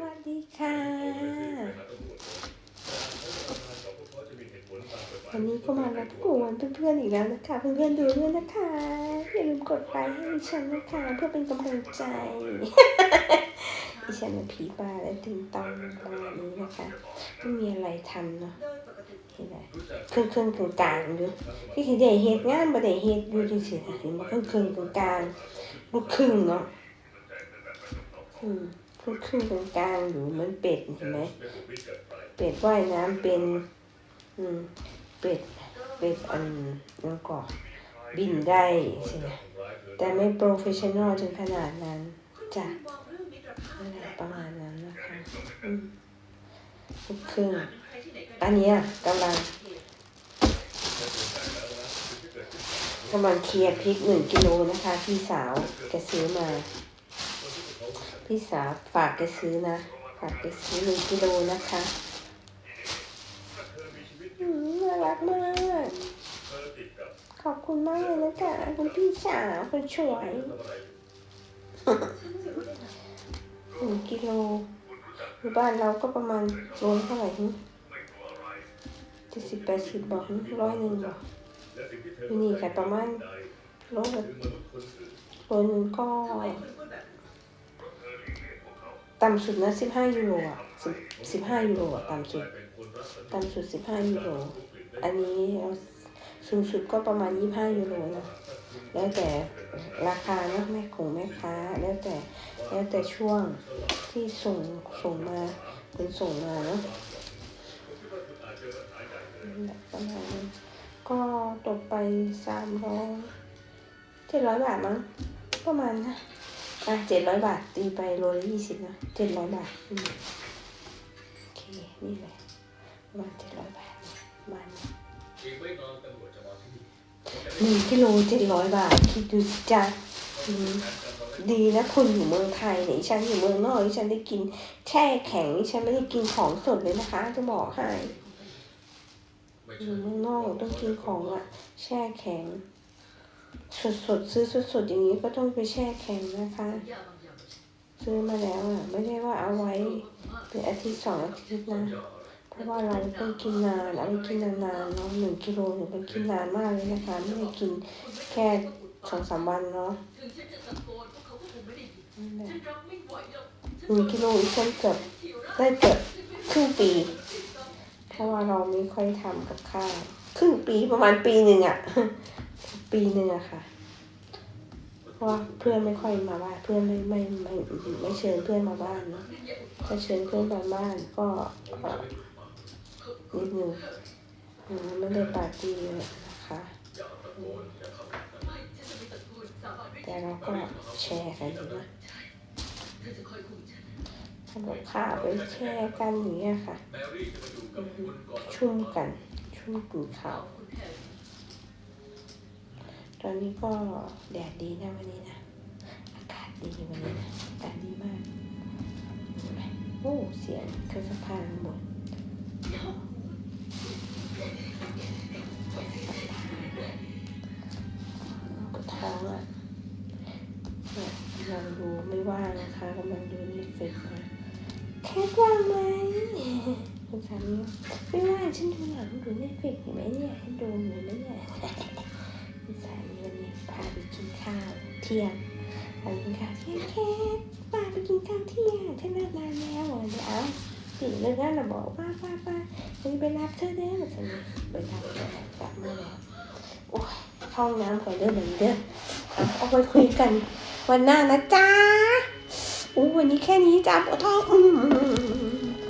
วัสดีค่ะวันนี้ก็มารบกวนเพื่อนๆอีกแล้วนะคะเพื่อนๆดูด้วยนะคะอย่าลืมกดไลค์ให้ดิฉันนะคะเพื่อเป็นกำลังใจดิฉันเป็นผีบ้าและติงตองประมาณนี้นะคะไม่มีอะไรทำเนาะเห็นไหมเครื่องเครื่องกลางกลางๆอยู่ที่คือได้เฮ็ดงานบ่ได้เฮ็ดอยู่จังซี่นะเห็นบ่เครื่องเครื่องกลางกลางๆลูกครึ่งเนาะอืม ลูกครึ่งกลางกลางๆอยู่เหมือนเป็ดเห็นไหมเป็ดว่ายน้ำเป็น อืม เป็ด เป็ดอันแล้วก็บินได้ใช่ไหมแต่ไม่โปรเฟชชั่นอลถึงขนาดนั้นจ้ะนั่นแหละประมาณนั้นนะคะอืมลูกครึ่งอันเนี้ยกำลังกำลังเคลียร์พริกหนึ่งกิโลนะคะ พี่สาวแกซื้อมา พี่สาวฝากแกซื้อนะ ฝากแกซื้อหนึ่งกิโลนะคะอืมน่ารักมาก ขอบคุณมากเลยนะจ๊ะคุณพี่สาวคนสวยหนึ่งกิโลอยู่บ้านเราก็ประมาณโลเท่าไหร่นี่เจ็ดสิบแปดสิบบอกนี่ร้อยหนึ่งบอกที่นี่ขายประมาณโลละโลหนึ่งก็ ต่ำสุดนะสิบห้ายูโรอะสิบสิบห้ายูโรอะต่ำสุดต่ำสุด15ยูโร อันนี้สูงสุดก็ประมาณ25ยูโรนะแล้วแต่ราคาเนะแม่ของแม่ค้า แล้วแต่แล้วแต่ช่วงที่ส่งส่งมาเป็นส่งมาเนาะประมาณก็ตกไปสามร้อยเจ็ดร้อยบาทมั้งประมาณนะ อะเจ็ดร้อยบาท ตีไปโลละยี่สิบนะเจ็ดร้อยบาทโอเค นี่แหละประมาณเจ็ดร้อยบาทประมาณนี้หนึ่งกิโลเจ็ดร้อยบาท คิดดูจ้ะดีนะคุณอยู่เมืองไทยเนี่ยฉันอยู่เมืองนอกฉันได้กินแช่แข็งฉันไม่ได้กินของสดเลยนะคะ จะบอกให้อยู่เมืองนอกต้องกินของอะแช่แข็ง สดสดๆซื้อสดๆอย่างนี้ก็ต้องไปแช่แข็งนะคะ ซื้อมาแล้วอะไม่ได้ว่าเอาไว้เป็นอาทิตย์สองอาทิตย์นะเพราะว่าเราต้องกินนานเอาไปกินนานๆเนาะหนึ่งกิโลเนี่ยมันกินนานมากเลยนะคะไม่ได้กินแค่สองสามวันเนาะหนึ่งกิโลอีกฉันเกือบได้เกือบครึ่งปี เพราะว่าเราไม่ค่อยทำกับข้าวครึ่งปีประมาณปีหนึ่งอะปีหนึ่งอะค่ะ ราะเพื่อนไม่ค่อยมาบ้าน เพื่อนไม่ไม่ไม่ไม่เชิญเพื่อนมาบ้านเนาะถ้าเชิญเพื่อนมาบ้านก็เอ่อนิดนึงไม่ได้ปาร์ตี้เลยนะคะ แต่เราก็แชร์กันอยู่นะทำกับข้าวไปแชร์กันอย่างเงี้ยค่ะ ชุ่มกัน ชุ่มกินข้าว ตอนนี้ก็แดดดีนะวันนี้นะ อากาศดีวันนี้นะ อากาศดีมากเห็นไหมโอ้เสียงเครื่องสะพานหมดก็ท้องอะเนี่ยกำลังดูไม่ว่างนะคะกำลังดูน็ตฟลิกนะแคทว่างไหมคุณสามีไม่ว่างฉันดูหนังดูน็ตฟลิกเห็นไหมเนี่ยให้ดูอยู่ไหมเนี่ย ที่ยงไปกินข้าวเที่ยงแคทพาไปกินข้าวเที่ยงฉันเลิกงานแล้วเดี๋ยวเอาสิเลิกงานแล้วบอกว่าป้าป้าฉันไปรับเธอเด้อฉันไปรับกลับมาแล้วโอ้ยห้องน้ำก่อนเด้อเหมือนเด้อเอาไปคุยกันวันหน้านะจ๊ะอู้วันนี้แค่นี้จ้าปวดท้องอืม